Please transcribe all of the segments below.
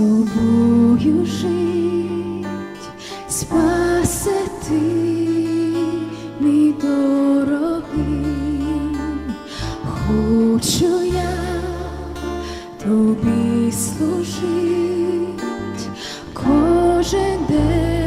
тобою жить, спасе ти, мій дорогий, хочу я тобі служить кожен день.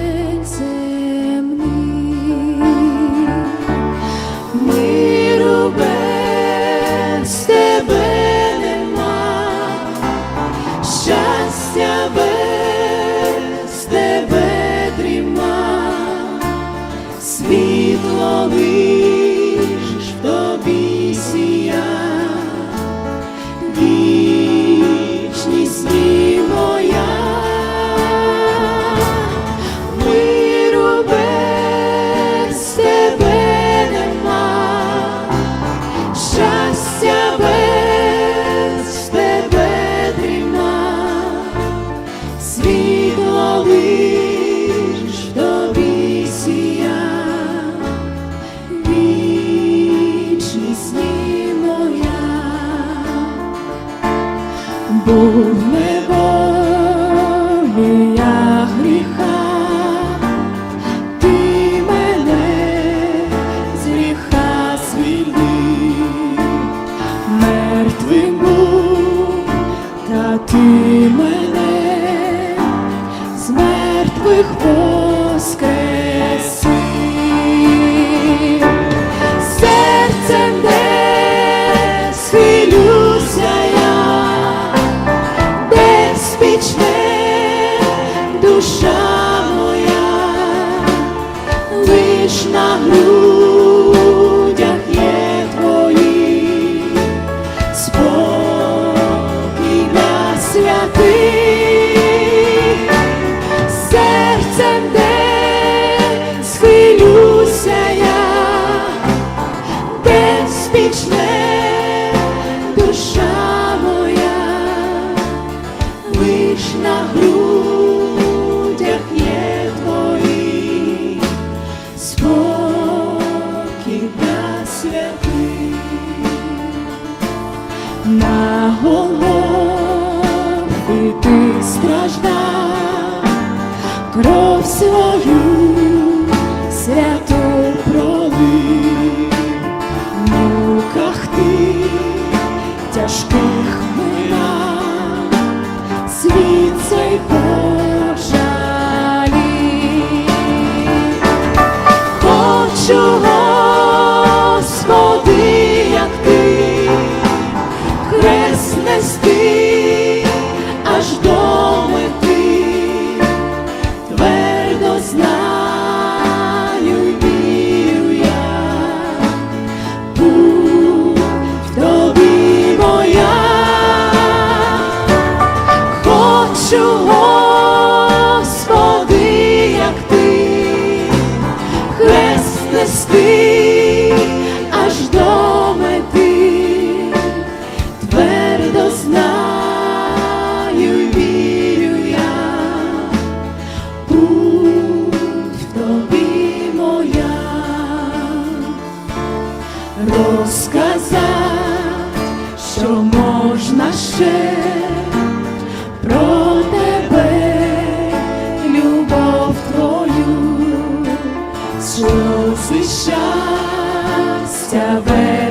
був неволі гріха, ти мене з гріха звільнив, мертвим був, та ти мене з мертвих вод. святий на голові ти страждав кров свою. хочу, Господи, як ти, хрест нести аж до мети, твердо знаю, вірю я, путь в тобі моя, розказав, що можна ще.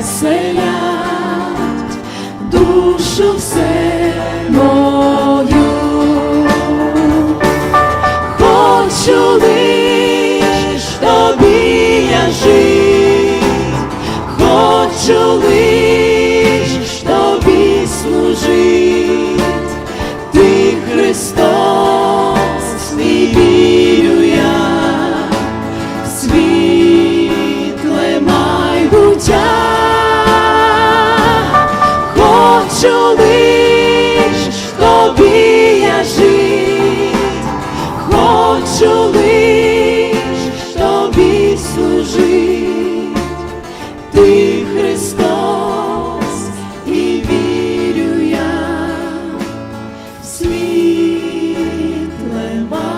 веселять душу все. що лиш тобі я жить, хочу лиш тобі ти Христос, і вірю я. В.